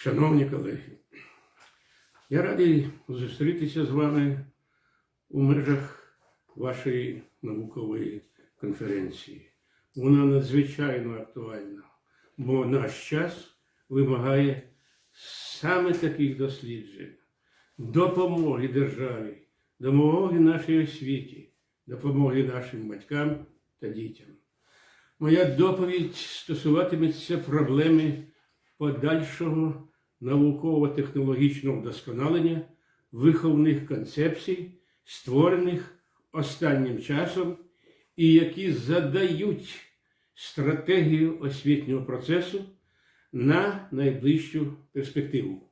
Шановні колеги, я радий зустрітися з вами у межах вашої наукової конференції. Вона надзвичайно актуальна, бо наш час вимагає саме таких досліджень, допомоги державі, допомоги нашій освіті, допомоги нашим батькам та дітям. Моя доповідь стосуватиметься проблеми подальшого науково-технологічного вдосконалення виховних концепцій, створених останнім часом, і які задають стратегію освітнього процесу на найближчу перспективу.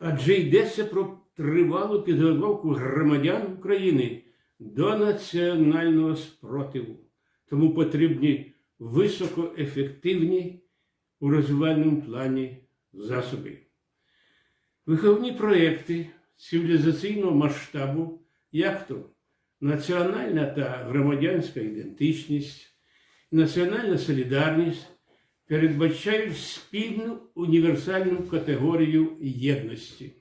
Адже йдеться про тривалу підготовку громадян України до національного спротиву. Тому потрібні високоефективні у розвивальному плані засоби. Виховні проекти цивілізаційного масштабу, як то національна та громадянська ідентичність, національна солідарність передбачають спільну універсальну категорію єдності.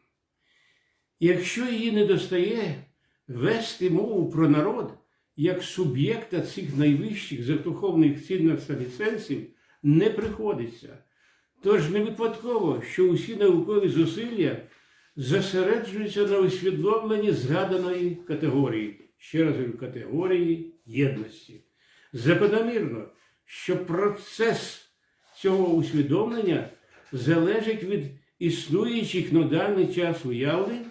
Якщо її не достає, вести мову про народ як суб'єкта цих найвищих задуховних цінностей ліцензів не приходиться. Тож не випадково, що усі наукові зусилля зосереджуються на усвідомленні згаданої категорії, ще раз говорю, категорії єдності. Закономірно, що процес цього усвідомлення залежить від існуючих на даний час уявлень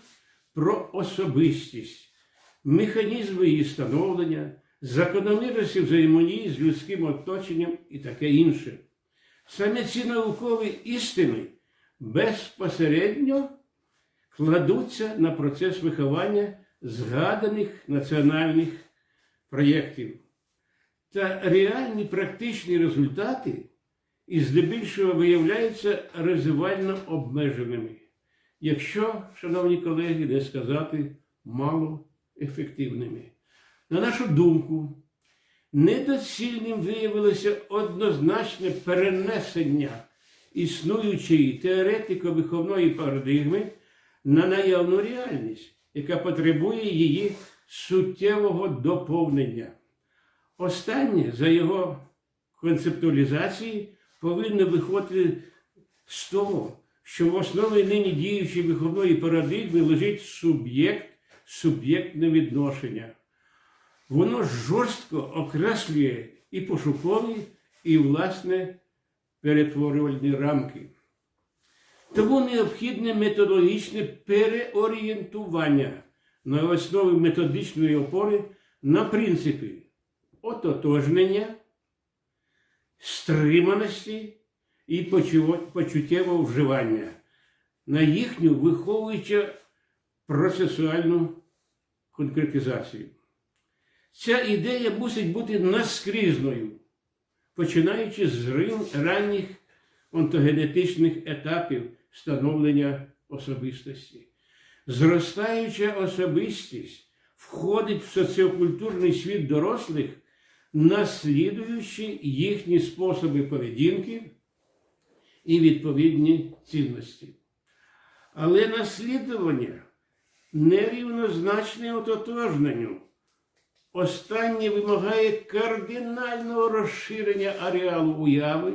про особистість, механізми її становлення, закономірності взаємодії з людським оточенням і таке інше. Саме ці наукові істини безпосередньо кладуться на процес виховання згаданих національних проєктів. Та реальні практичні результати і здебільшого виявляються розвивально обмеженими, якщо, шановні колеги, не сказати мало ефективними. На нашу думку, недоцільним виявилося однозначне перенесення існуючої теоретико-виховної парадигми на наявну реальність, яка потребує її суттєвого доповнення. Останнє за його концептуалізації повинно виходити з того, що в основі нині діючої виховної парадигми лежить суб'єкт, суб'єктне відношення. Воно жорстко окреслює і пошукові, і власне перетворювальні рамки. Тому необхідне методологічне переорієнтування на основі методичної опори на принципи ототожнення, стриманості і почуттєвого вживання на їхню виховуючу процесуальну конкретизацію. Ця ідея мусить бути наскрізною, починаючи з ранніх онтогенетичних етапів становлення особистості. Зростаюча особистість входить в соціокультурний світ дорослих, наслідуючи їхні способи поведінки і відповідні цінності. Але наслідування нерівнозначне ототожненню. Останнє вимагає кардинального розширення ареалу уяви,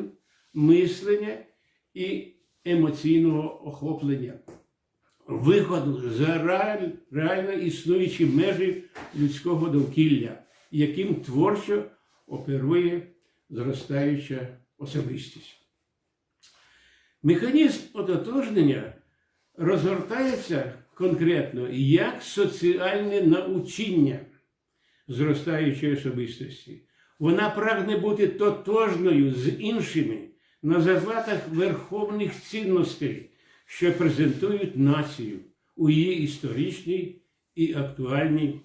мислення і емоційного охоплення, виходу за реаль, реально існуючі межі людського довкілля, яким творчо оперує зростаюча особистість. Механізм ототожнення розгортається конкретно як соціальне научіння зростаючої особистості. Вона прагне бути тотожною з іншими на захватах верховних цінностей, що презентують націю у її історичній і актуальній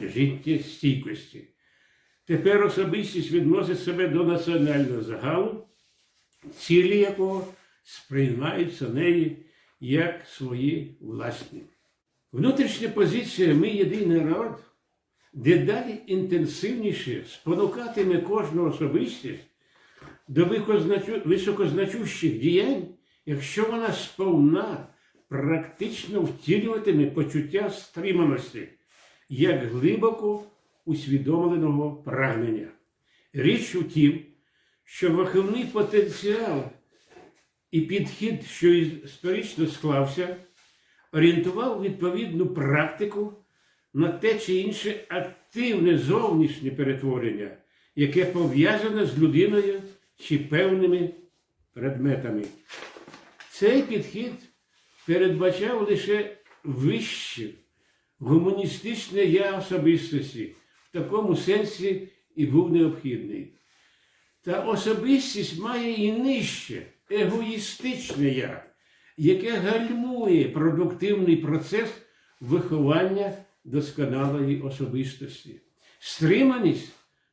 життєстійкості. Тепер особистість відносить себе до національного загалу, цілі якого сприймаються неї як свої власні. Внутрішня позиція Ми єдиний народ дедалі інтенсивніше спонукатиме кожну особистість до високозначущих діянь якщо вона сповна практично втілюватиме почуття стриманості як глибоко усвідомленого прагнення. Річ у тім, що виховний потенціал і підхід, що історично склався, орієнтував відповідну практику на те чи інше активне зовнішнє перетворення, яке пов'язане з людиною чи певними предметами. Цей підхід передбачав лише вище гуманістичне я особистості, в такому сенсі і був необхідний. Та особистість має і нижче, егоїстичне я, яке гальмує продуктивний процес виховання досконалої особистості. Стриманість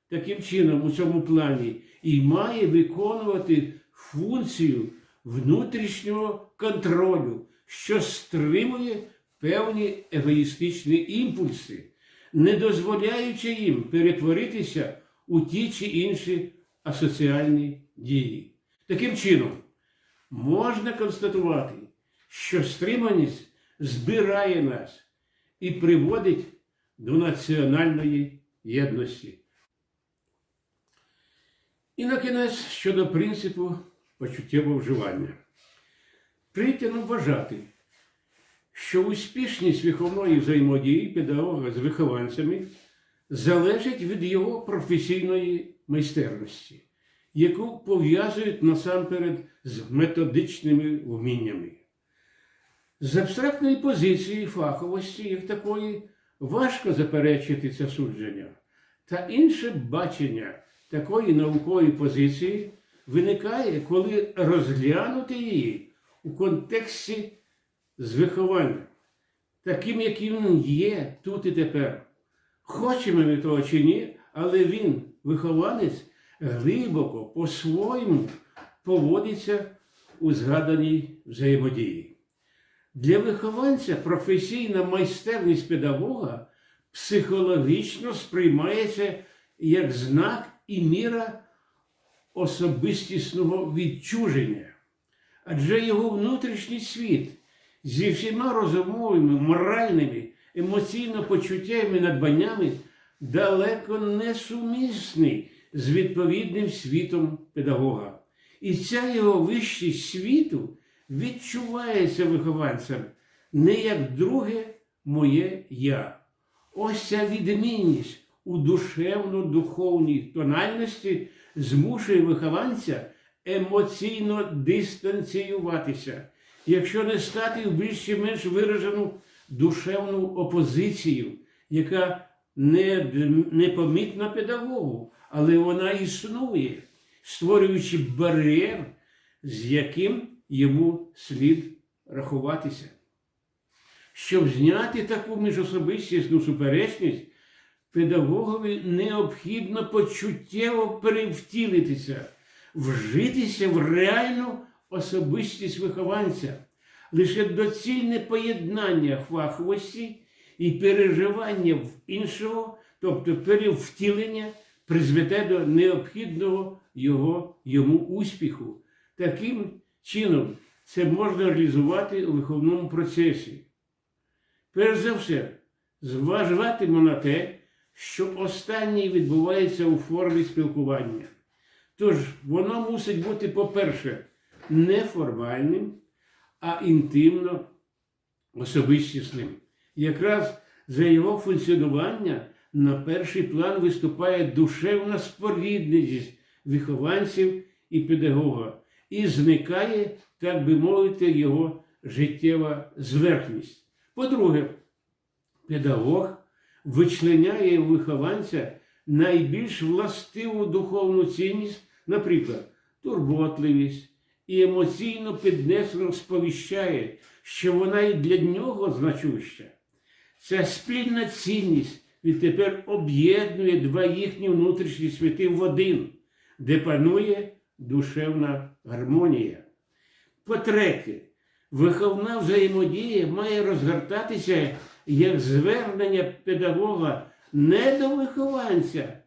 таким чином у цьому плані і має виконувати функцію внутрішнього контролю, що стримує певні егоїстичні імпульси, не дозволяючи їм перетворитися у ті чи інші асоціальні дії. Таким чином, можна констатувати, що стриманість збирає нас і приводить до національної єдності. І на кінець щодо принципу почуттєвого вживання. Прийнято вважати, що успішність виховної взаємодії педагога з вихованцями залежить від його професійної майстерності, яку пов'язують насамперед з методичними вміннями. З абстрактної позиції фаховості, як такої, важко заперечити це судження, та інше бачення такої наукової позиції виникає, коли розглянути її у контексті з вихованням, таким, яким він є тут і тепер. Хочемо ми того чи ні, але він, вихованець, глибоко по-своєму поводиться у згаданій взаємодії. Для вихованця професійна майстерність педагога психологічно сприймається як знак і міра особистісного відчуження, адже його внутрішній світ зі всіма розумовими, моральними, емоційно-почуттєвими надбаннями далеко не сумісний з відповідним світом педагога. І ця його вищість світу відчувається вихованцем не як друге моє я. Ось ця відмінність у душевно-духовній тональності змушує вихованця емоційно дистанціюватися, якщо не стати в більш чи менш виражену душевну опозицію, яка не, непомітна педагогу, але вона існує, створюючи бар'єр, з яким йому слід рахуватися. Щоб зняти таку міжособистісну суперечність, педагогові необхідно почуттєво перевтілитися, вжитися в реальну особистість вихованця, лише доцільне поєднання фаховості і переживання в іншого, тобто перевтілення, призведе до необхідного його, йому успіху. Таким чином, це можна реалізувати у виховному процесі. Перш за все, зважатимемо на те, що останнє відбувається у формі спілкування. Тож, воно мусить бути, по-перше, неформальним, а інтимно особистісним. Якраз за його функціонування на перший план виступає душевна спорідненість вихованців і педагога, і зникає, так би мовити, його життєва зверхність. По-друге, педагог вичленяє у вихованця найбільш властиву духовну цінність, наприклад, турботливість і емоційно піднесено сповіщає, що вона і для нього значуща. Ця спільна цінність відтепер об'єднує два їхні внутрішні світи в один, де панує душевна гармонія. По-третє, виховна взаємодія має розгортатися як звернення педагога не до вихованця,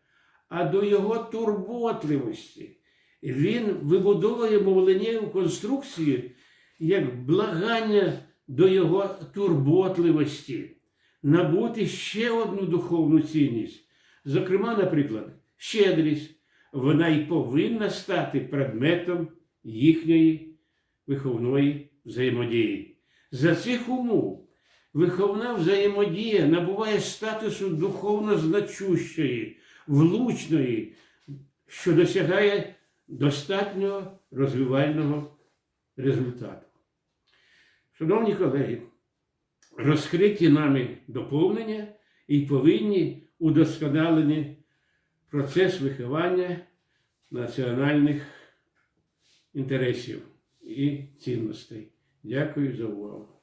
а до його турботливості. Він вибудовує мовленнєву конструкцію, як благання до його турботливості, набути ще одну духовну цінність. Зокрема, наприклад, щедрість, вона й повинна стати предметом їхньої виховної взаємодії. За цих умов виховна взаємодія набуває статусу духовно значущої, влучної, що досягає достатнього розвивального результату. Шановні колеги, розкриті нами доповнення і повинні удосконалені процес виховання національних інтересів і цінностей. Дякую за увагу.